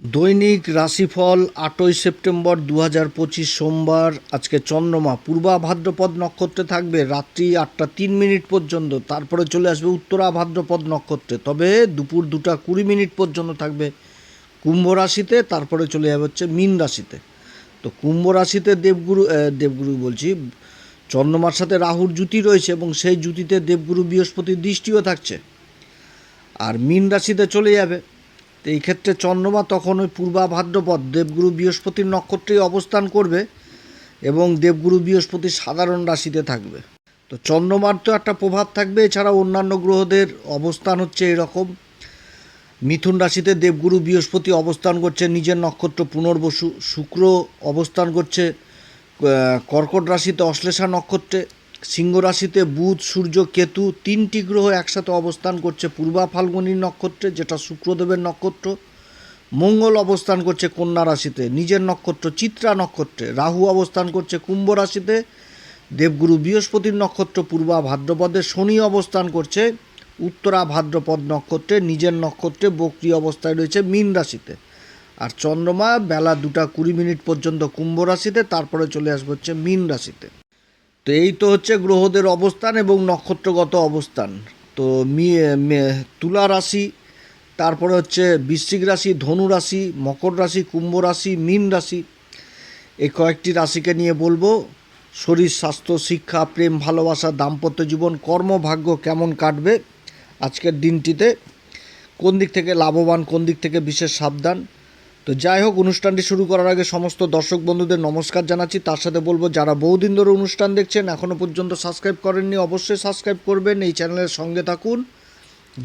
দৈনিক রাশিফল আটই সেপ্টেম্বর দু হাজার পঁচিশ সোমবার। আজকে চন্দ্রমা, পূর্বা ভাদ্রপদ নক্ষত্রে থাকবে, রাত্রি আটটা তিন মিনিট পর্যন্ত। তারপরে চলে আসবে উত্তরা ভাদ্রপদ নক্ষত্রে। তবে দুপুর দুটা কুড়ি মিনিট পর্যন্ত থাকবে কুম্ভ রাশিতে, তারপরে চলে যাবে হচ্ছে মীন রাশিতে। তো কুম্ভ রাশিতে দেবগুরু দেবগুরু বলছি, চন্দ্রমার সাথে রাহুর জুতি রয়েছে এবং সেই জুতিতে দেবগুরু বৃহস্পতির দৃষ্টিও থাকছে। আর মীন রাশিতে চলে যাবে তো এই ক্ষেত্রে চন্দ্রমা তখন ওই পূর্বা ভাদ্রপদ দেবগুরু বৃহস্পতির নক্ষত্রেই অবস্থান করবে এবং দেবগুরু বৃহস্পতি সাধারণ রাশিতে থাকবে। তো চন্দ্রমার তো একটা প্রভাব থাকবে এছাড়া অন্যান্য গ্রহদের অবস্থান হচ্ছে এরকম। মিথুন রাশিতে দেবগুরু বৃহস্পতি অবস্থান করছে, নিজের নক্ষত্র পুনর্বসু, শুক্র অবস্থান করছে কর্কট রাশিতে অশ্লেষা নক্ষত্রে। সিংহ রাশিতে বুধ, সূর্য, কেতু তিনটি গ্রহ একসাথে অবস্থান করছে। পূর্বা ফাল্গুনী নক্ষত্রে, যেটা শুক্রদেবের নক্ষত্র। মঙ্গল অবস্থান করছে কন্যা রাশিতে। নিজের নক্ষত্র চিত্রা নক্ষত্রে। রাহু অবস্থান করছে কুম্ভ রাশিতে। দেবগুরু বৃহস্পতির নক্ষত্র পূর্বা ভাদ্রপদে। শনি অবস্থান করছে উত্তরা ভাদ্রপদ নক্ষত্রে। নিজের নক্ষত্রে বক্রি অবস্থায় রয়েছে মীন রাশিতে। আর চন্দ্রমা বেলা দুটা কুড়ি মিনিট পর্যন্ত কুম্ভ রাশিতে। তারপরে চলে আসবে হচ্ছে মীন রাশিতে। তো এই তো হচ্ছে গ্রহদের অবস্থান এবং নক্ষত্রগত অবস্থান। তো তুলা রাশি, তারপরে হচ্ছে বৃশ্চিক রাশি, ধনু রাশি, মকর রাশি, কুম্ভ রাশি, মীন রাশি। এই কয়েকটি রাশিকে নিয়ে বলব। শরীর, স্বাস্থ্য, শিক্ষা, প্রেম, ভালোবাসা, দাম্পত্য জীবন কর্মভাগ্য কেমন কাটবে আজকের দিনটিতে, কোন দিক থেকে লাভবান, কোন দিক থেকে বিশেষ সাবধান। তো যাই হোক, অনুষ্ঠানটি শুরু করার আগে সমস্ত দর্শক বন্ধুদের নমস্কার জানাচ্ছি। তার সাথে বলব, যারা বহুদিন ধরে অনুষ্ঠান দেখছেন এখনও পর্যন্ত সাবস্ক্রাইব করেননি, অবশ্যই সাবস্ক্রাইব করবেন। এই চ্যানেলের সঙ্গে থাকুন।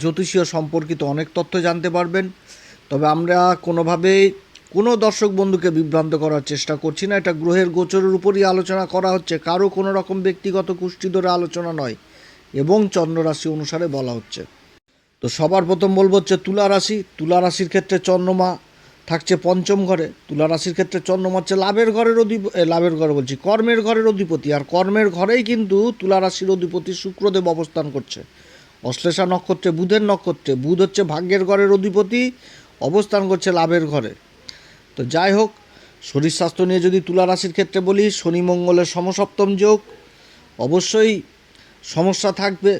জ্যোতিষীয় সম্পর্কিত অনেক তথ্য জানতে পারবেন। তবে আমরা কোনোভাবেই কোনো দর্শক বন্ধুকে বিভ্রান্ত করার চেষ্টা করছি না। এটা গ্রহের গোচরের উপরই আলোচনা করা হচ্ছে। কারও কোনো রকম ব্যক্তিগত কুষ্টি ধরে আলোচনা নয় এবং চন্দ্ররাশি অনুসারে বলা হচ্ছে। তো সবার প্রথম বলব হচ্ছে তুলা রাশি। তুলা রাশির ক্ষেত্রে চন্দ্রমা থাকছে পঞ্চম ঘরে। তুলা রাশির ক্ষেত্রে চন্দ্রমা হচ্ছে লাভের ঘরের অধিপ লাভের ঘরে বলছি, কর্মের ঘরের অধিপতি। আর কর্মের ঘরেই কিন্তু তুলা রাশির অধিপতি শুক্রদেব অবস্থান করছে। অশ্লেষা নক্ষত্রে, বুধের নক্ষত্রে, বুধ হচ্ছে ভাগ্যের ঘরের অধিপতি, অবস্থান করছে লাভের ঘরে। তো যাই হোক, শরীর স্বাস্থ্য নিয়ে যদি তুলা রাশির ক্ষেত্রে বলি, শনি মঙ্গলের সমসপ্তম যোগ। অবশ্যই সমস্যা থাকবে,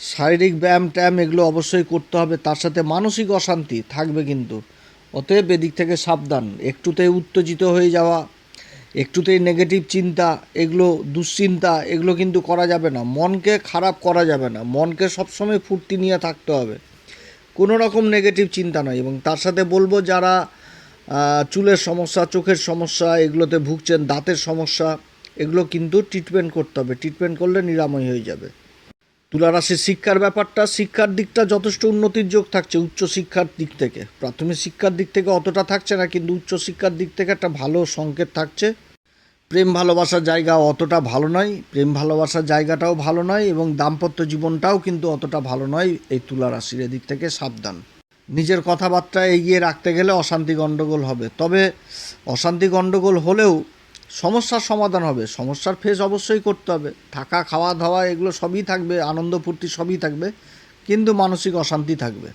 শারীরিক ব্যায়াম ট্যায়াম এগুলো অবশ্যই করতে হবে, তার সাথে মানসিক অশান্তি থাকবে কিন্তু। অতএব এদিক থেকে সাবধান। একটুতেই উত্তেজিত হয়ে যাওয়া, একটুতেই নেগেটিভ চিন্তা, এগুলো দুশ্চিন্তা, এগুলো কিন্তু করা যাবে না। মনকে খারাপ করা যাবে না। মনকে সবসময় ফুর্তি নিয়ে থাকতে হবে। কোনো রকম নেগেটিভ চিন্তা নয়। এবং তার সাথে বলব, যারা চুলের সমস্যা, চোখের সমস্যা, এগুলোতে ভুগছেন, দাঁতের সমস্যা, এগুলো কিন্তু ট্রিটমেন্ট করতে হবে। ট্রিটমেন্ট করলে নিরাময় হয়ে যাবে। তুলা রাশির শিক্ষার ব্যাপারটা, শিক্ষার দিকটা যথেষ্ট উন্নতির যোগ থাকছে উচ্চ শিক্ষার দিক থেকে। প্রাথমিক শিক্ষার দিক থেকে অতটা থাকছে না, কিন্তু উচ্চ শিক্ষার দিক থেকে একটা ভালো সংকেত থাকছে। প্রেম ভালোবাসার জায়গা অতটা ভালো নয়, প্রেম ভালোবাসার জায়গাটাও ভালো নয় এবং দাম্পত্য জীবনটাও কিন্তু অতটা ভালো নয় এই তুলা রাশির এদিক থেকে সাবধান। নিজের কথাবার্তা এগিয়ে রাখতে গেলে অশান্তি গণ্ডগোল হবে। তবে অশান্তি গণ্ডগোল হলেও সমস্যার সমাধান হবে। সমস্যার ফেস অবশ্যই করতে হবে। থাকা, খাওয়া দাওয়া এগুলো সবই থাকবে, আনন্দ, ফুর্তি সবই থাকবে, কিন্তু মানসিক অশান্তি থাকবে।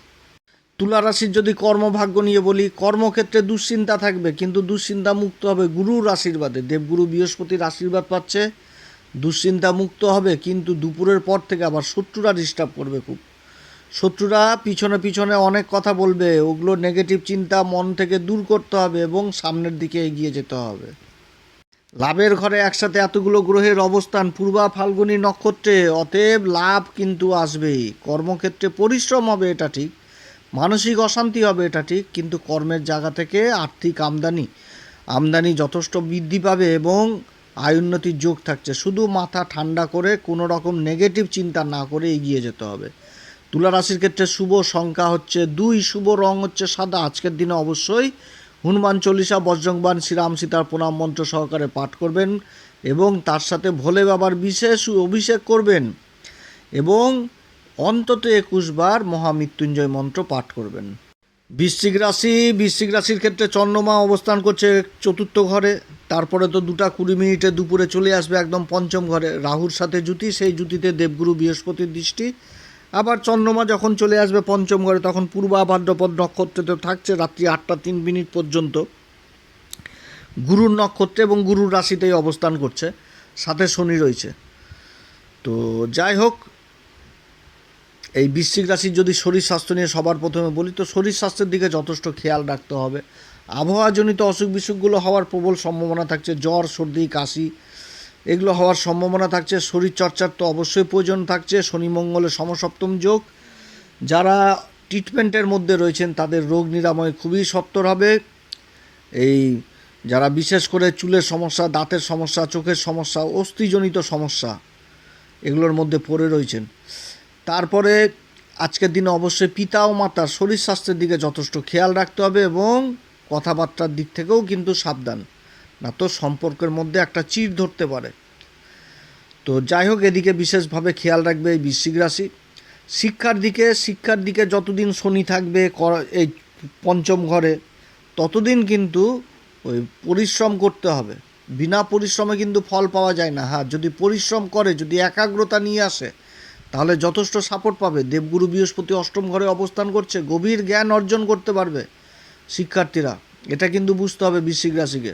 তুলা রাশির যদি কর্মভাগ্য নিয়ে বলি, কর্মক্ষেত্রে দুশ্চিন্তা থাকবে, কিন্তু দুশ্চিন্তা মুক্ত হবে গুরুর আশীর্বাদে। দেবগুরু বৃহস্পতির আশীর্বাদ পাচ্ছে, দুশ্চিন্তা মুক্ত হবে, কিন্তু দুপুরের পর থেকে আবার শত্রুরা ডিস্টার্ব করবে খুব। শত্রুরা পিছনে পিছনে অনেক কথা বলবে, ওগুলো নেগেটিভ চিন্তা মন থেকে দূর করতে হবে এবং সামনের দিকে এগিয়ে যেতে হবে। লাভের ঘরে একসাথে এতগুলো গ্রহের অবস্থান, পূর্বা ফাল্গুনী নক্ষত্রে, অতএব লাভ কিন্তু আসবেই। কর্মক্ষেত্রে পরিশ্রম হবে, এটা ঠিক। মানসিক অশান্তি হবে, এটা ঠিক। কিন্তু কর্মের জায়গা থেকে আর্থিক আমদানি। আমদানি যথেষ্ট বৃদ্ধি পাবে এবং আয় উন্নতির যোগ থাকছে। শুধু মাথা ঠান্ডা করে কোনো রকম নেগেটিভ চিন্তা না করে এগিয়ে যেতে হবে। তুলা রাশির ক্ষেত্রে শুভ সংখ্যা হচ্ছে দুই, শুভ রং হচ্ছে সাদা। আজকের দিনে অবশ্যই হনুমান চল্লিশা বজ্রংবান শ্রীরাম সীতার প্রণাম মন্ত্র সহকারে পাঠ করবেন এবং তার সাথে ভোলে বাবার বিশেষ অভিষেক করবেন এবং অন্তত একুশ বার মহামৃত্যুঞ্জয় মন্ত্র পাঠ করবেন। বৃশ্চিক রাশি, বৃশ্চিক রাশির ক্ষেত্রে চন্দ্রমা অবস্থান করছে চতুর্থ ঘরে, তারপরে তো দুটা কুড়ি মিনিটে দুপুরে চলে আসবে একদম পঞ্চম ঘরে। রাহুর সাথে জুতি সেই জুতিতে দেবগুরু বৃহস্পতির দৃষ্টি। আবার চন্দ্রমা যখন চলে আসবে পঞ্চম ঘরে, তখন পূর্বা ভাদ্রপদ নক্ষত্রতে থাকছে রাত্রি আটটা তিন মিনিট পর্যন্ত। গুরুর নক্ষত্রে এবং গুরুর রাশিতেই অবস্থান করছে, সাথে শনি রয়েছে। তো যাই হোক, এই বৃশ্চিক রাশির যদি শরীর স্বাস্থ্য নিয়ে সবার প্রথমে বলি, তো শরীর স্বাস্থ্যের দিকে যথেষ্ট খেয়াল রাখতে হবে। আবহাওয়াজনিত অসুখ বিসুখগুলো হওয়ার প্রবল সম্ভাবনা থাকছে, জ্বর, সর্দি, কাশি এগুলো হওয়ার সম্ভাবনা থাকছে শরীর চর্চার তো অবশ্যই প্রয়োজন থাকছে, শনি মঙ্গলের সমসপ্তম যোগ। যারা ট্রিটমেন্টের মধ্যে রয়েছেন, তাদের রোগ নিরাময় খুবই সত্তর হবে। এই যারা বিশেষ করে চুলের সমস্যা, দাঁতের সমস্যা, চোখের সমস্যা, অস্থিজনিত সমস্যা, এগুলোর মধ্যে পড়ে রয়েছেন। তারপরে আজকের দিনে অবশ্যই পিতা ও মাতার শরীর স্বাস্থ্যের দিকে যথেষ্ট খেয়াল রাখতে হবে এবং কথাবার্তার দিক থেকেও কিন্তু সাবধান। না তো সম্পর্কের মধ্যে একটা চির ধরতে পারে। তো যাই হোক, এদিকে বিশেষভাবে খেয়াল রাখবে এই বৃশ্চিক রাশি। শিক্ষার দিকে শিক্ষার দিকে যতদিন শনি থাকবে এই পঞ্চম ঘরে, ততদিন কিন্তু ওই পরিশ্রম করতে হবে। বিনা পরিশ্রমে কিন্তু ফল পাওয়া যায় না। হ্যাঁ যদি পরিশ্রম করে, যদি একাগ্রতা নিয়ে আসে, তাহলে যথেষ্ট সাপোর্ট পাবে। দেবগুরু বৃহস্পতি অষ্টম ঘরে অবস্থান করছে, গভীর জ্ঞান অর্জন করতে পারবে শিক্ষার্থীরা। এটা কিন্তু বুঝতে হবে বৃশ্চিক রাশিকে।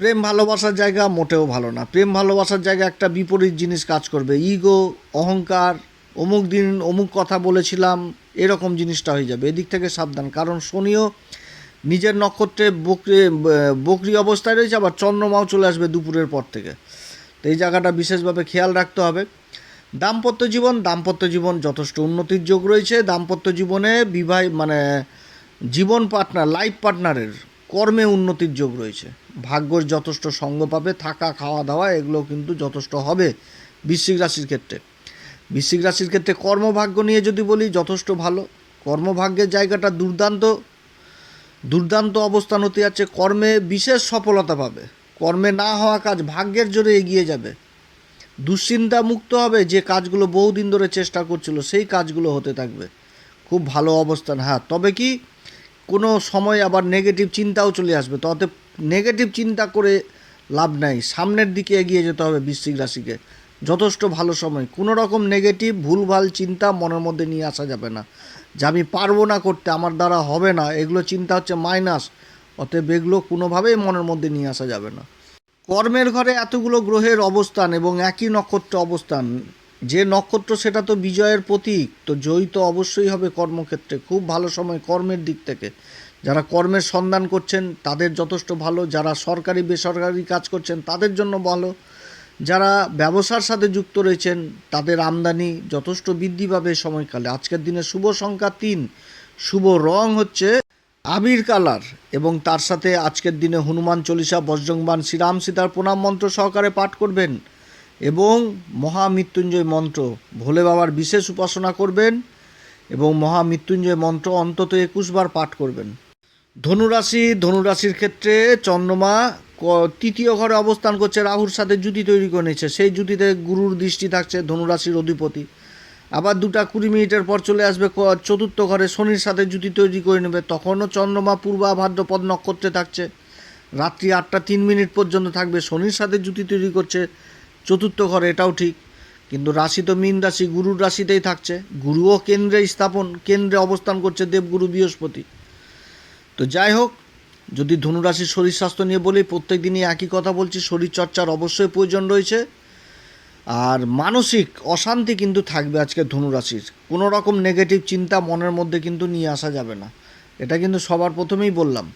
প্রেম ভালোবাসার জায়গা মোটেও ভালো না। প্রেম ভালোবাসার জায়গা একটা বিপরীত জিনিস কাজ করবে। ইগো অহংকার, অমুক দিন অমুক কথা বলেছিলাম, এরকম জিনিসটা হয়ে যাবে। এদিক থেকে সাবধান। কারণ শনিও নিজের নক্ষত্রে বকরি বকরি অবস্থায় রয়েছে, আবার চন্দ্রমাও চলে আসবে দুপুরের পর থেকে। তো এই জায়গাটা বিশেষভাবে খেয়াল রাখতে হবে। দাম্পত্য জীবন দাম্পত্য জীবন যথেষ্ট উন্নতির যোগ রয়েছে। দাম্পত্য জীবনে বিবাহ মানে জীবন পার্টনার লাইফ পার্টনারের কর্মে উন্নতির যোগ রয়েছে। ভাগ্যর যথেষ্ট সঙ্গ পাবে, থাকা, খাওয়া, দাওয়া এগুলো কিন্তু যথেষ্ট হবে বৃশ্চিক রাশির ক্ষেত্রে। বৃশ্চিক রাশির ক্ষেত্রে কর্মভাগ্য নিয়ে যদি বলি, যথেষ্ট ভালো। কর্মভাগ্যের জায়গাটা দুর্দান্ত। দুর্দান্ত অবস্থান হতে যাচ্ছে কর্মে বিশেষ সফলতা পাবে। কর্মে না হওয়া কাজ ভাগ্যের জোরে এগিয়ে যাবে। দুশ্চিন্তা মুক্ত হবে, যে কাজগুলো বহুদিন ধরে চেষ্টা করছিল, সেই কাজগুলো হতে থাকবে। খুব ভালো অবস্থান হ্যাঁ। তবে কি কোনো সময় আবার নেগেটিভ চিন্তাও চলে আসবে। তবে নেগেটিভ চিন্তা করে লাভ নাই। সামনের দিকে এগিয়ে যেতে হবে বৃশ্চিক রাশিকে। যথেষ্ট ভালো সময়। কোনো রকম নেগেটিভ ভুলভাল চিন্তা মনের মধ্যে নিয়ে আসা যাবে না। যে আমি পারব না করতে, আমার দ্বারা হবে না, এগুলো চিন্তা হচ্ছে মাইনাস অতএব এগুলো কোনোভাবেই মনের মধ্যে নিয়ে আসা যাবে না। কর্মের ঘরে এতগুলো গ্রহের অবস্থান এবং একই নক্ষত্র অবস্থান। যে নক্ষত্র সেটা তো বিজয়ের প্রতীক, তো জয়ী তো অবশ্যই হবে কর্মক্ষেত্রে। খুব ভালো সময় কর্মের দিক থেকে। যারা কর্মের সন্ধান করছেন, তাদের যথেষ্ট ভালো। যারা সরকারি, বেসরকারি কাজ করছেন, তাদের জন্য ভালো। যারা ব্যবসার সাথে যুক্ত রয়েছেন, তাদের আমদানি যথেষ্ট বৃদ্ধি পাবে সময়কালে। আজকের দিনে শুভ সংখ্যা তিন। শুভ রং হচ্ছে আবির কালার এবং তার সাথে আজকের দিনে হনুমান চল্লিশা বজ্রংবান শ্রীরাম সীতার প্রণাম মন্ত্র সহকারে পাঠ করবেন। এবং মহামৃত্যুঞ্জয় মন্ত্র। ভোলে বাবার বিশেষ উপাসনা করবেন এবং মহামৃত্যুঞ্জয় মন্ত্র অন্তত একুশ বার পাঠ করবেন। ধনুরাশি, ধনুরাশির ক্ষেত্রে চন্দ্রমা তৃতীয় ঘরে অবস্থান করছে, রাহুর সাথে জুতি তৈরি করে নিয়েছে সেই জুতিতে গুরুর দৃষ্টি থাকছে ধনুরাশির অধিপতি। আবার দুটা কুড়ি মিনিটের পর চলে আসবে চতুর্থ ঘরে শনির সাথে জুতি তৈরি করে নেবে। তখনও চন্দ্রমা পূর্বা ভাদ্রপদ নক্ষত্রে থাকছে। রাত্রি আটটা তিন মিনিট পর্যন্ত থাকবে, শনির সাথে জুতি তৈরি করছে। চতুর্থ ঘরে এটাও ঠিক। কিন্তু রাশি তো মীন রাশি, গুরুর রাশিতেই থাকছে। গুরুও কেন্দ্রে স্থাপন, কেন্দ্রে অবস্থান করছে দেবগুরু বৃহস্পতি। তো যাই হোক, যদি ধনুরাশির শরীর স্বাস্থ্য নিয়ে বলি প্রত্যেক দিনই একই কথা বলছি শরীর চর্চার অবশ্যই প্রয়োজন রয়েছে। আর মানসিক অশান্তি কিন্তু থাকবে আজকে ধনুরাশির। কোনো রকম নেগেটিভ চিন্তা মনের মধ্যে কিন্তু নিয়ে আসা যাবে না। এটা কিন্তু সবার প্রথমেই বললাম।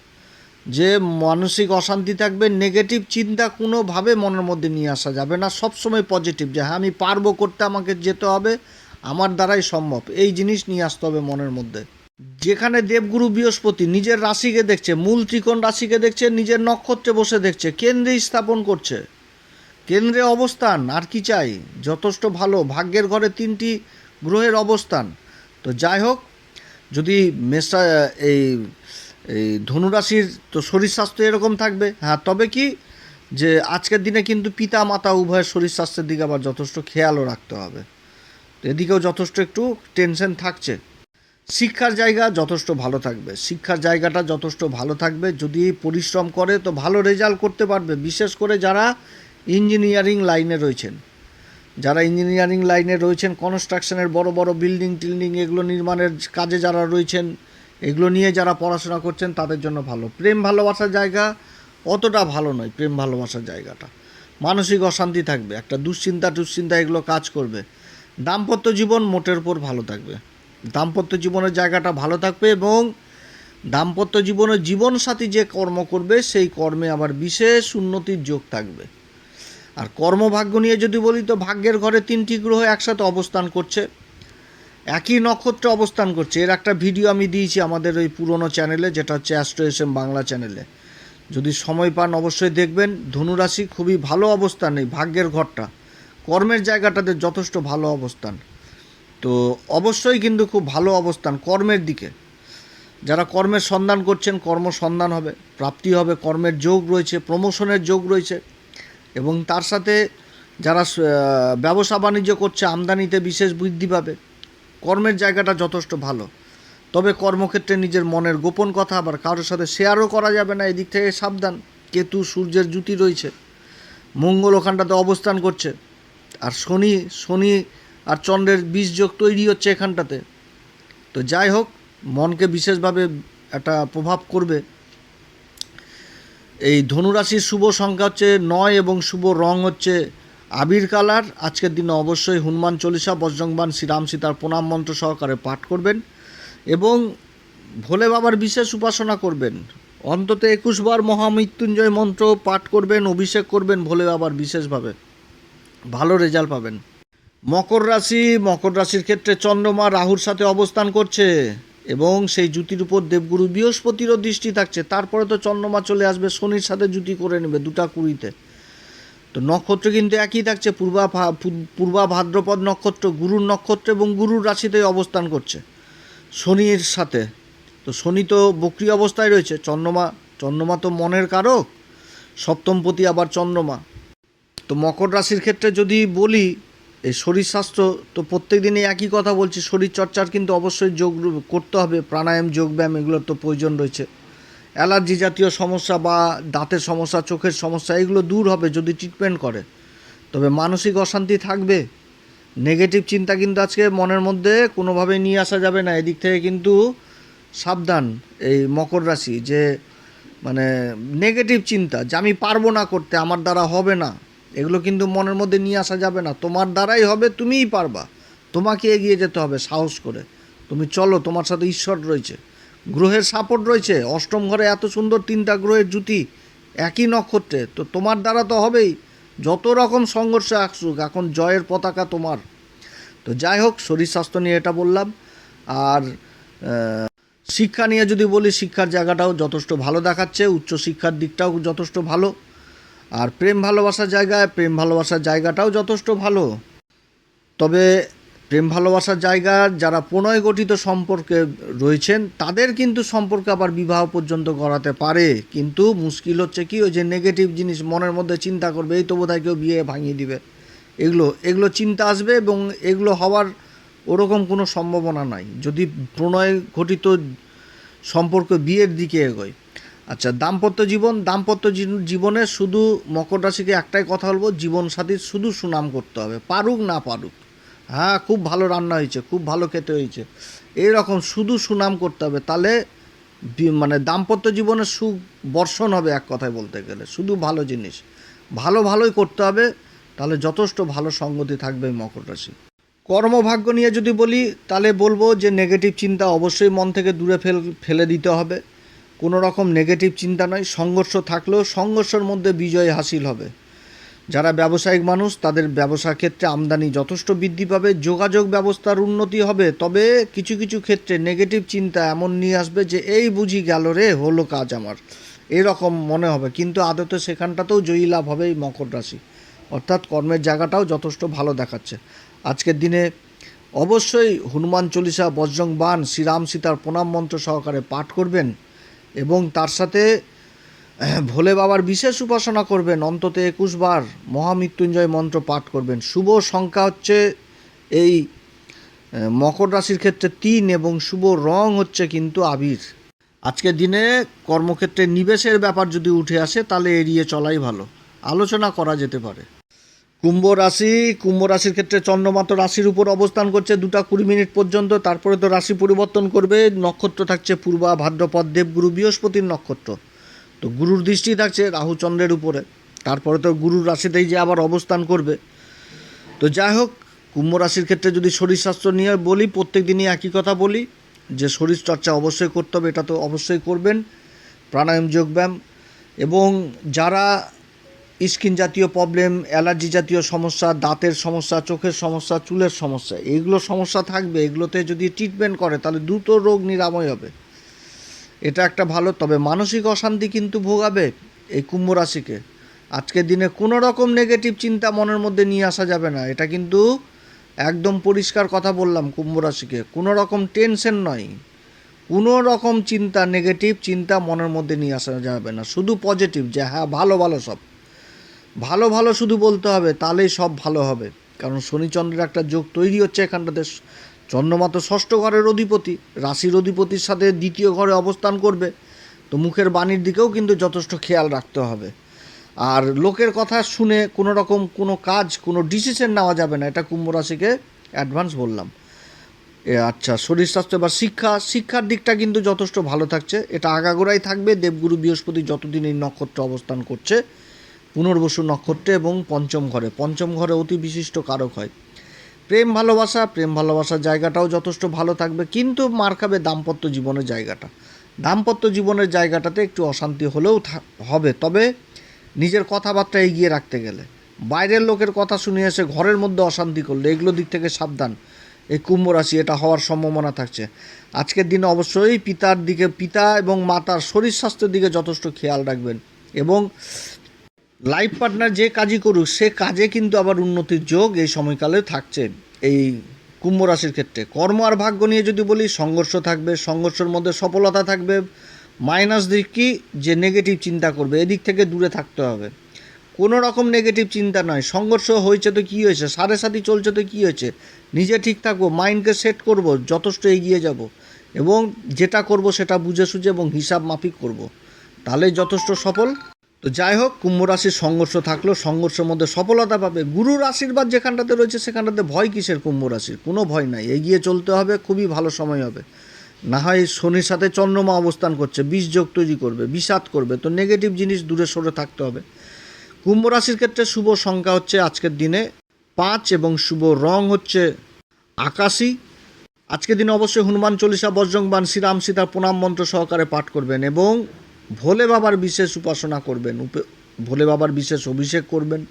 যে মানসিক অশান্তি থাকবে নেগেটিভ চিন্তা কোনোভাবে মনের মধ্যে নিয়ে আসা যাবে না। সবসময় পজিটিভ যে হ্যাঁ আমি পারব, করতে আমাকে যেতে হবে, আমার দ্বারাই সম্ভব। এই জিনিস নিয়ে আসতে হবে মনের মধ্যে। যেখানে দেবগুরু বৃহস্পতি নিজের রাশিকে দেখছে, মূল ত্রিকোণ রাশিকে দেখছে, নিজের নক্ষত্রে বসে দেখছে, কেন্দ্রে স্থাপন করছে, কেন্দ্রে অবস্থান, আর কি চাই? যথেষ্ট ভালো, ভাগ্যের ঘরে তিনটি গ্রহের অবস্থান। তো যাই হোক, যদি মেষা এই এই ধনুরাশির তো শরীর স্বাস্থ্য এরকম থাকবে। হ্যাঁ তবে কি যে আজকের দিনে কিন্তু পিতা মাতা উভয়ের শরীর স্বাস্থ্যের দিকে আবার যথেষ্ট খেয়ালও রাখতে হবে। এদিকেও যথেষ্ট একটু টেনশন থাকছে। শিক্ষার জায়গা যথেষ্ট ভালো থাকবে। শিক্ষার জায়গাটা যথেষ্ট ভালো থাকবে। যদি পরিশ্রম করে তো ভালো রেজাল্ট করতে পারবে। বিশেষ করে যারা ইঞ্জিনিয়ারিং লাইনে রয়েছেন। যারা ইঞ্জিনিয়ারিং লাইনে রয়েছেন কনস্ট্রাকশনের বড় বড় বিল্ডিং টিল্ডিং এগুলো নির্মাণের কাজে যারা রয়েছেন এগুলো নিয়ে যারা পড়াশোনা করছেন তাদের জন্য ভালো। প্রেম ভালোবাসার জায়গা অতটা ভালো নয়, প্রেম ভালোবাসার জায়গাটা। মানসিক অশান্তি থাকবে, একটা দুশ্চিন্তা দুশ্চিন্তা এগুলো কাজ করবে। দাম্পত্য জীবন মোটের উপর ভালো থাকবে। দাম্পত্য জীবনের জায়গাটা ভালো থাকবে এবং দাম্পত্য জীবনে জীবনসাথী যে কর্ম করবে, সেই কর্মে আবার বিশেষ উন্নতির যোগ থাকবে। আর কর্মভাগ্য নিয়ে যদি বলি তো ভাগ্যের ঘরে তিনটি গ্রহ একসাথে অবস্থান করছে। একই নক্ষত্রে অবস্থান করছে। এর একটা ভিডিও আমি দিয়েছি আমাদের ওই পুরনো চ্যানেলে যেটা হচ্ছে অ্যাস্ট্রো এস বাংলা চ্যানেলে যদি সময় পান অবশ্যই দেখবেন। ধনুরাশি খুবই ভালো অবস্থান, এই ভাগ্যের ঘরটা। কর্মের জায়গাটাতে যথেষ্ট ভালো অবস্থান। তো অবশ্যই কিন্তু খুব ভালো অবস্থান কর্মের দিকে। যারা কর্মের সন্ধান করছেন, কর্ম সন্ধান হবে, প্রাপ্তি হবে, কর্মের যোগ রয়েছে প্রমোশনের যোগ রয়েছে। এবং তার সাথে যারা ব্যবসা বাণিজ্য করছে, আমদানিতে বিশেষ বৃদ্ধি পাবে। কর্মের জায়গাটা যথেষ্ট ভালো। তবে কর্মক্ষেত্রে নিজের মনের গোপন কথা আবার কারোর সাথে শেয়ারও করা যাবে না, এদিক থেকে সাবধান। কেতু সূর্যের জুতি রয়েছে। মঙ্গল ওখানটাতে অবস্থান করছে। আর শনি শনি আর চন্দ্রের বীজ যোগ তৈরি হচ্ছে এখানটাতে। তো যাই হোক, মনকে বিশেষভাবে একটা প্রভাব করবে। এই ধনুরাশির শুভ সংখ্যা হচ্ছে নয় এবং শুভ রং হচ্ছে আবির কালার, আজকের দিনে অবশ্যই হনুমান চল্লিশা বজ্রংবান শ্রীরাম সীতার প্রণাম মন্ত্র সহকারে পাঠ করবেন এবং ভোলে বাবার বিশেষ উপাসনা করবেন। অন্তত একুশ বার মহামৃত্যুঞ্জয় মন্ত্র পাঠ করবেন, অভিষেক করবেন, ভোলে বাবার বিশেষভাবে। ভালো রেজাল্ট পাবেন। মকর রাশি, মকর রাশির ক্ষেত্রে চন্দ্রমা রাহুর সাথে অবস্থান করছে এবং সেই জুতির উপর দেবগুরু বৃহস্পতিরও দৃষ্টি থাকছে। তারপরে তো চন্দ্রমা চলে আসবে, শনির সাথে জুতি করে নেবে দুটা কুড়িতে। তো নক্ষত্র কিন্তু একই থাকছে, পূর্বা পূর্বা ভাদ্রপদ নক্ষত্র, গুরুর নক্ষত্র এবং গুরুর রাশিতে অবস্থান করছে। শনির সাথে। তো শনি তো বক্রি অবস্থায় রয়েছে, চন্দ্রমা চন্দ্রমা তো মনের কারক, সপ্তমপতি আবার চন্দ্রমা। তো মকর রাশির ক্ষেত্রে যদি বলি, এই শরীর স্বাস্থ্য তো প্রত্যেক দিনই একই কথা বলছি শরীর চর্চার কিন্তু অবশ্যই যোগ করতে হবে, প্রাণায়াম যোগব্যায়াম এগুলোর তো প্রয়োজন রয়েছে। অ্যালার্জি জাতীয় সমস্যা বা দাঁতের সমস্যা, চোখের সমস্যা, এগুলো দূর হবে যদি ট্রিটমেন্ট করে। তবে মানসিক অশান্তি থাকবে। নেগেটিভ চিন্তা কিন্তু আজকে মনের মধ্যে কোনোভাবে নিয়ে আসা যাবে না। এদিক থেকে কিন্তু সাবধান এই মকর রাশি যে মানে নেগেটিভ চিন্তা, যে আমি পারব না করতে, আমার দ্বারা হবে না। এগুলো কিন্তু মনের মধ্যে নিয়ে আসা যাবে না। তোমার দ্বারাই হবে, তুমিই পারবা। তোমাকে এগিয়ে যেতে হবে সাহস করে। তুমি চলো, তোমার সাথে ঈশ্বর রয়েছে। গ্রহের সাপোর্ট রয়েছে, অষ্টম ঘরে এত সুন্দর তিনটা গ্রহের জুতি একই নক্ষত্রে, তো তোমার দ্বারা তো হবেই, যত রকম সংঘর্ষ আসুক, এখন জয়ের পতাকা তোমার। তো যাই হোক, শরীর স্বাস্থ্য নিয়ে এটা বললাম, আর শিক্ষা নিয়ে যদি বলি, শিক্ষার জায়গাটাও যথেষ্ট ভালো দেখাচ্ছে, উচ্চশিক্ষার দিকটাও যথেষ্ট ভালো, আর প্রেম ভালোবাসার জায়গায়, প্রেম ভালোবাসার জায়গাটাও যথেষ্ট ভালো। তবে প্রেম ভালোবাসার জায়গা, যারা প্রণয় গঠিত সম্পর্কে রয়েছেন, তাদের কিন্তু সম্পর্কে আবার বিবাহ পর্যন্ত করাতে পারে। কিন্তু মুশকিল হচ্ছে কি, ওই যে নেগেটিভ জিনিস মনের মধ্যে চিন্তা করবে, এই তো বোধহয় কেউ বিয়ে ভাঙিয়ে দিবে। এগুলো এগুলো চিন্তা আসবে এবং এগুলো হওয়ার ওরকম কোনো সম্ভাবনা নাই। যদি প্রণয় ঘটিত সম্পর্ক বিয়ের দিকে এগোয়। আচ্ছা দাম্পত্য জীবন, দাম্পত্য জীবনে শুধু মকর রাশিকে একটাই কথা বলব জীবন সাথীর শুধু সুনাম করতে হবে, পারুক না পারুক। হ্যাঁ খুব ভালো রান্না হয়েছে, খুব ভালো খেতে হয়েছে। এইরকম শুধু সুনাম করতে হবে, তাহলে মানে দাম্পত্য জীবনের সুখ বর্ষণ হবে এক কথায় বলতে গেলে, শুধু ভালো জিনিস। ভালো ভালোই করতে হবে, তাহলে যথেষ্ট ভালো সঙ্গতি থাকবে মকর রাশি। কর্মভাগ্য নিয়ে যদি বলি, তাহলে বলব যে নেগেটিভ চিন্তা অবশ্যই মন থেকে দূরে ফেল ফেলে দিতে হবে। কোনো রকম নেগেটিভ চিন্তা নয়, সংঘর্ষ থাকলেও সংঘর্ষের মধ্যে বিজয় হাসিল হবে। যারা ব্যবসায়িক মানুষ, তাদের ব্যবসা ক্ষেত্রে আমদানি যথেষ্ট বৃদ্ধি পাবে, যোগাযোগ ব্যবস্থার উন্নতি হবে। তবে কিছু কিছু ক্ষেত্রে নেগেটিভ চিন্তা এমন নিয়ে আসবে যে, এই বুঝি গেল রে, হলো কাজ আমার। এরকম মনে হবে। কিন্তু আদতে সেখানটাতেও জয়ী লাভ হবে এই মকর রাশি। অর্থাৎ কর্মের জায়গাটাও যথেষ্ট ভালো দেখাচ্ছে। আজকের দিনে অবশ্যই হনুমান চল্লিশা, বজ্রং বান শ্রীরাম সীতার প্রণাম মন্ত্র সহকারে পাঠ করবেন এবং তার সাথে ভোলে বাবার বিশেষ উপাসনা করবেন। অন্তত একুশ বার মহামৃত্যুঞ্জয় মন্ত্র পাঠ করবেন। শুভ সংখ্যা হচ্ছে এই মকর রাশির ক্ষেত্রে তিন এবং শুভ রং হচ্ছে কিন্তু আবির। আজকের দিনে কর্মক্ষেত্রে নিবেশের ব্যাপার যদি উঠে আসে, তাহলে এড়িয়ে চলাই ভালো। আলোচনা করা যেতে পারে। কুম্ভ রাশি, কুম্ভ রাশির ক্ষেত্রে চন্দ্রমা তো রাশির উপর অবস্থান করছে দুটা কুড়ি মিনিট পর্যন্ত। তারপরে তো রাশি পরিবর্তন করবে। নক্ষত্র থাকছে পূর্বা ভাদ্রপদ দেবগুরু বৃহস্পতির নক্ষত্র। তো গুরুর দৃষ্টি থাকছে রাহু চন্দ্রের উপরে। তারপরে তো গুরুর রাশিতেই যে আবার অবস্থান করবে। তো যাই হোক, কুম্ভ রাশির ক্ষেত্রে যদি শরীর স্বাস্থ্য নিয়ে বলি প্রত্যেক দিনই একই কথা বলি, যে শরীর চর্চা অবশ্যই করতে হবে, এটা তো অবশ্যই করবেন। প্রাণায়াম, যোগব্যায়াম এবং যারা স্কিন জাতীয় প্রবলেম, অ্যালার্জি জাতীয় সমস্যা, দাঁতের সমস্যা, চোখের সমস্যা, চুলের সমস্যা এইগুলো সমস্যা থাকবে, এগুলোতে যদি ট্রিটমেন্ট করে, তাহলে দ্রুত রোগ নিরাময় হবে। এটা একটা ভালো, তবে মানসিক অশান্তি কিন্তু ভোগাবে এই কুম্ভ রাশিকে। আজকের দিনে কোনো রকম নেগেটিভ চিন্তা মনের মধ্যে নিয়ে আসা যাবে না। এটা কিন্তু একদম পরিষ্কার কথা বললাম কুম্ভ রাশিকে। কোনো রকম টেনশন নয়। কোনো রকম চিন্তা নেগেটিভ চিন্তা মনের মধ্যে নিয়ে আসা যাবে না। শুধু পজিটিভ যে হ্যাঁ ভালো ভালো সব। ভালো ভালো শুধু বলতে হবে, তাহলেই সব ভালো হবে। কারণ শনিচন্দ্রের একটা যোগ তৈরি হচ্ছে এখানটাতে। চন্দ্রমা তো ষষ্ঠ ঘরের অধিপতি, রাশির অধিপতির সাথে দ্বিতীয় ঘরে অবস্থান করবে, তো মুখের বাণীর দিকেও কিন্তু যথেষ্ট খেয়াল রাখতে হবে। আর লোকের কথা শুনে কোনো রকম কোনো কাজ, কোনো ডিসিশন নেওয়া যাবে না, এটা কুম্ভ রাশিকে অ্যাডভান্স বললাম। এ আচ্ছা শরীর স্বাস্থ্য বা শিক্ষা, শিক্ষার দিকটা কিন্তু যথেষ্ট ভালো থাকছে, এটা আগাগোড়াই থাকবে, দেবগুরু বৃহস্পতি যতদিন এই নক্ষত্র অবস্থান করছে, পুনর্বসু নক্ষত্রে এবং পঞ্চম ঘরে পঞ্চম ঘরে অতি বিশিষ্ট কারক হয়। প্রেম ভালোবাসা, প্রেম ভালোবাসার জায়গাটাও যথেষ্ট ভালো থাকবে, কিন্তু মার খাবে দাম্পত্য জীবনের জায়গাটা। দাম্পত্য জীবনের জায়গাটাতে একটু অশান্তি হলেও হবে, তবে নিজের কথাবার্তা এগিয়ে রাখতে গেলে। বাইরের লোকের কথা শুনে এসে ঘরের মধ্যে অশান্তি করলে এগুলো দিক থেকে সাবধান। এই কুম্ভ রাশি, এটা হওয়ার সম্ভাবনা থাকছে। আজকের দিনে অবশ্যই পিতার দিকে, পিতা এবং মাতার শরীর স্বাস্থ্যের দিকে যথেষ্ট খেয়াল রাখবেন এবং লাইফ পার্টনার যে কাজই করুক, সে কাজে কিন্তু আবার উন্নতির যোগ এই সময়কালে থাকছে। এই কুম্ভ রাশির ক্ষেত্রে কর্ম আর ভাগ্য নিয়ে যদি বলি, সংঘর্ষ থাকবে, সংঘর্ষের মধ্যে সফলতা থাকবে মাইনাস দিক কি? যে নেগেটিভ চিন্তা করবে, এদিক থেকে দূরে থাকতে হবে। কোনো রকম নেগেটিভ চিন্তা নয়। সংঘর্ষ হয়েছে তো কী হয়েছে? সাড়ে সাথে চলছে তো কী হয়েছে? নিজে ঠিক থাকব মাইন্ডকে সেট করব, যথেষ্ট এগিয়ে যাব এবং যেটা করব সেটা বুঝে সুঝে এবং হিসাব মাফিক করব। তাহলে যথেষ্ট সফল। তো যাই হোক, কুম্ভ রাশির সংঘর্ষ থাকলেও সংঘর্ষের মধ্যে সফলতা পাবে গুরুর আশীর্বাদ যেখানটাতে রয়েছে, সেখানটাতে ভয় কিসের কুম্ভ রাশির? কোনো ভয় নাই। এগিয়ে চলতে হবে, খুবই ভালো সময় হবে। না হয় শনির সাথে চন্দ্রমা অবস্থান করছে, বিষ যোগ তৈরি করবে, বিষাদ করবে, তো নেগেটিভ জিনিস দূরে সরে থাকতে হবে। কুম্ভ রাশির ক্ষেত্রে শুভ সংখ্যা হচ্ছে আজকের দিনে পাঁচ এবং শুভ রং হচ্ছে আকাশি। আজকের দিনে অবশ্যই হনুমান চল্লিশা বজ্রংবান শ্রীরাম সীতার প্রণাম মন্ত্র সহকারে পাঠ করবেন এবং ভোলে বাবার বিশেষ উপাসনা করবেন ভোলে বাবার বিশেষ অভিষেক করবেন।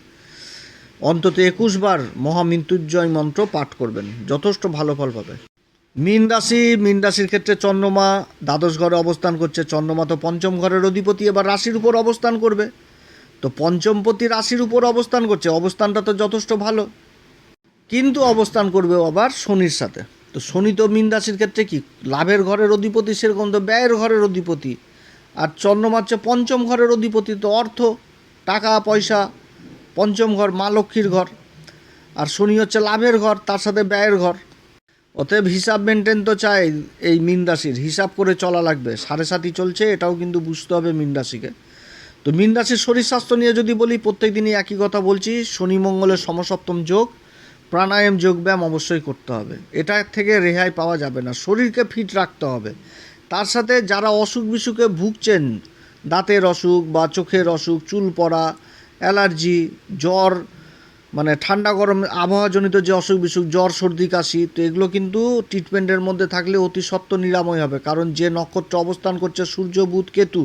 অন্তত একুশ বার মহামৃত্যুঞ্জয় মন্ত্র পাঠ করবেন, যথেষ্ট ভালো ফল পাবে। মীন রাশি, মীন রাশির ক্ষেত্রে চন্দ্রমা, দ্বাদশ ঘরে অবস্থান করছে, চন্দ্রমা তো পঞ্চম ঘরের অধিপতি, এবার রাশির উপর অবস্থান করবে। তো পঞ্চমপতি রাশির উপর অবস্থান করছে, অবস্থানটা তো যথেষ্ট ভালো। কিন্তু অবস্থান করবে আবার শনির সাথে। তো শনি তো মীন রাশির ক্ষেত্রে কি? লাভের ঘরের অধিপতি, সেরকম তো ব্যয়ের ঘরের অধিপতি। আর চন্দ্রমা হচ্ছে পঞ্চম ঘরের অধিপতি তো অর্থ, টাকা, পয়সা, পঞ্চম ঘর মা লক্ষ্মীর ঘর, আর শনি হচ্ছে লাভের ঘর, তার সাথে ব্যয়ের ঘর। অতএব হিসাব মেনটেন তো চাই এই মীন রাশির, হিসাব করে চলা লাগবে। সাড়ে সাতই চলছে, এটাও কিন্তু বুঝতে হবে মীন রাশিকে। তো মীন রাশির শরীর স্বাস্থ্য নিয়ে যদি বলি, প্রত্যেক দিনই একই কথা বলছি, শনি মঙ্গলের সমসপ্তম যোগ, প্রাণায়াম যোগব্যায়াম অবশ্যই করতে হবে। এটা থেকে রেহাই পাওয়া যাবে না। শরীরকে ফিট রাখতে হবে। তার সাথে যারা অসুখ বিসুখে ভুগছেন, দাঁতের অসুখ বা চোখের অসুখ, চুল পড়া, অ্যালার্জি, জ্বর মানে ঠান্ডা গরম, আবহাওয়াজনিত যে অসুখ বিসুখ, জ্বর, সর্দি, কাশি, তো এগুলো কিন্তু ট্রিটমেন্টের মধ্যে থাকলে অতি সত্ত্ব নিরাময় হবে। কারণ যে নক্ষত্র অবস্থান করছে, সূর্য, বুধ, কেতু,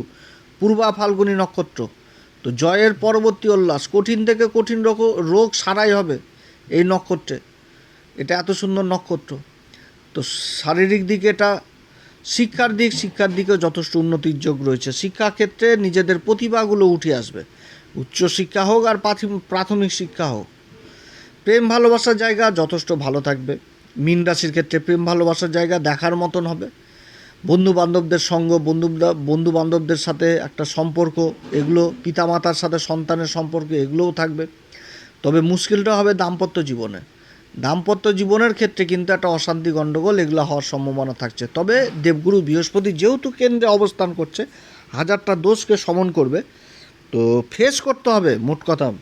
পূর্বা ফাল্গুনী নক্ষত্র। তো জয়ের পরবর্তী উল্লাস, কঠিন থেকে কঠিন রোগ সারাই হবে এই নক্ষত্রে। এটা এত সুন্দর নক্ষত্র। তো শারীরিক দিকে এটা শিক্ষার দিক, শিক্ষার দিকেও যথেষ্ট উন্নতির যোগ রয়েছে। শিক্ষাক্ষেত্রে নিজেদের প্রতিভাগুলো উঠে আসবে। উচ্চশিক্ষা হোক আর প্রাথমিক শিক্ষা হোক। প্রেম ভালোবাসার জায়গা যথেষ্ট ভালো থাকবে। মীন রাশির ক্ষেত্রে প্রেম ভালোবাসার জায়গা দেখার মতন হবে। বন্ধু বান্ধবদের সঙ্গ বন্ধু বন্ধু বান্ধবদের সাথে একটা সম্পর্ক, এগুলো পিতামাতার সাথে সন্তানের সম্পর্ক, এগুলোও থাকবে। তবে মুশকিলটা হবে দাম্পত্য জীবনে। দাম্পত্য জীবনের ক্ষেত্রে কিন্তু একটা অশান্তি গণ্ডগোল এগুলো হওয়ার সম্ভাবনা থাকছে। তবে দেবগুরু বৃহস্পতি যেহেতু কেন্দ্রে অবস্থান করছে, হাজারটা দোষকে সমন করবে। তো ফেস করতে হবে, মোট কথা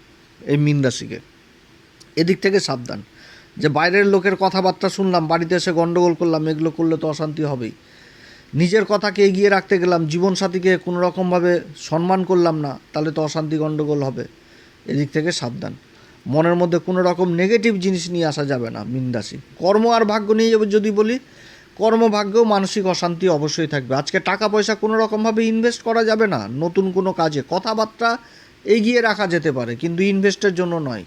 এই মীন রাশিকে। এদিক থেকে সাবধান। যে বাইরের লোকের কথাবার্তা শুনলাম, বাড়িতে এসে গণ্ডগোল করলাম, এগুলো করলে তো অশান্তি হবেই। নিজের কথাকে এগিয়ে রাখতে গেলাম, জীবনসাথীকে কোনো রকমভাবে সম্মান করলাম না, তাহলে তো অশান্তি গণ্ডগোল হবে। এদিক থেকে সাবধান। মনের মধ্যে কোনো রকম নেগেটিভ জিনিস নিয়ে আসা যাবে না মিনরাশি কর্ম আর ভাগ্য নিয়ে যাবে যদি বলি কর্মভাগ্যেও মানসিক অশান্তি অবশ্যই থাকবে। আজকে টাকা পয়সা কোনো রকমভাবে ইনভেস্ট করা যাবে না, নতুন কোনো কাজে। কথাবার্তা এগিয়ে রাখা যেতে পারে, কিন্তু ইনভেস্টের জন্য নয়।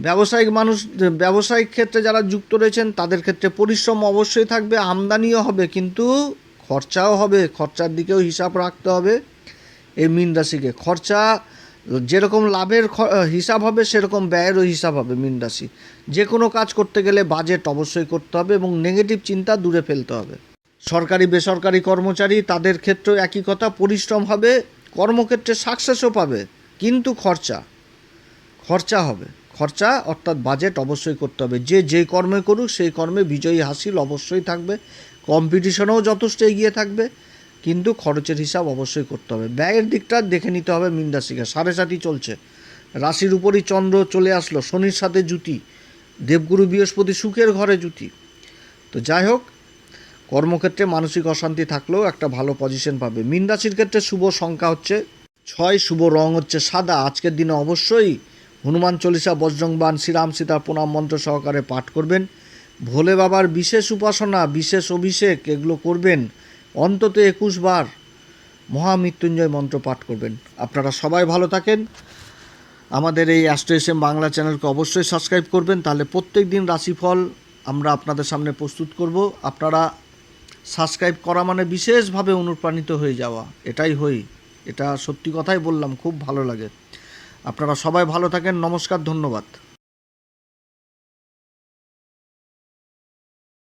ব্যবসায়িক মানুষ, ব্যবসায়িক ক্ষেত্রে যারা যুক্ত রয়েছেন, তাদের ক্ষেত্রে পরিশ্রম অবশ্যই থাকবে, আমদানিও হবে, কিন্তু খরচাও হবে। খরচার দিকেও হিসাব রাখতে হবে। এই মীন রাশিকে খরচা যেরকম লাভের হিসাব হবে, সেরকম ব্যয়েরও হিসাব হবে মীন রাশি। যে কোনো কাজ করতে গেলে বাজেট অবশ্যই করতে হবে এবং নেগেটিভ চিন্তা দূরে ফেলতে হবে। সরকারি, বেসরকারি কর্মচারী, তাদের ক্ষেত্রেও একই কথা, পরিশ্রম হবে, কর্মক্ষেত্রে সাকসেসও পাবে, কিন্তু খরচা। খরচা হবে। খরচা অর্থাৎ বাজেট অবশ্যই করতে হবে। যে যে কর্মে করুক, সেই কর্মে বিজয়ী হাসিল অবশ্যই থাকবে। কম্পিটিশনেও যথেষ্ট এগিয়ে থাকবে। কিন্তু খরচের হিসাব অবশ্যই করতে হবে। ব্যয়ের দিকটা দেখে নিতে হবে মীন রাশিকে সাড়ে সাতই চলছে। রাশির উপরই চন্দ্র চলে আসলো, শনির সাথে জুতি দেবগুরু বৃহস্পতি সুখের ঘরে জুতি তো যাই হোক, কর্মক্ষেত্রে মানসিক অশান্তি থাকলেও একটা ভালো পজিশন পাবে। মীন রাশির ক্ষেত্রে শুভ সংখ্যা হচ্ছে ছয়, শুভ রং হচ্ছে সাদা। আজকের দিনে অবশ্যই হনুমান চল্লিশা বজ্রংবান শ্রীরাম সীতা প্রণাম মন্ত্র সহকারে পাঠ করবেন। ভোলে বাবার বিশেষ উপাসনা, বিশেষ অভিষেক এগুলো করবেন। অন্তত একুশ বার মহামৃত্যুঞ্জয় মন্ত্র পাঠ করবেন। আপনারা সবাই ভালো থাকেন। আমাদের এই অ্যাস্ট্রো এম বাংলা চ্যানেলকে অবশ্যই সাবস্ক্রাইব করবেন। তাহলে প্রত্যেক দিন রাশিফল আমরা আপনাদের সামনে প্রস্তুত করব। আপনারা সাবস্ক্রাইব করা মানে বিশেষভাবে অনুপ্রাণিত হয়ে যাওয়া। এটাই হই। এটা সত্যি কথাই বললাম। খুব ভালো লাগে। আপনারা সবাই ভালো থাকেন। নমস্কার, ধন্যবাদ।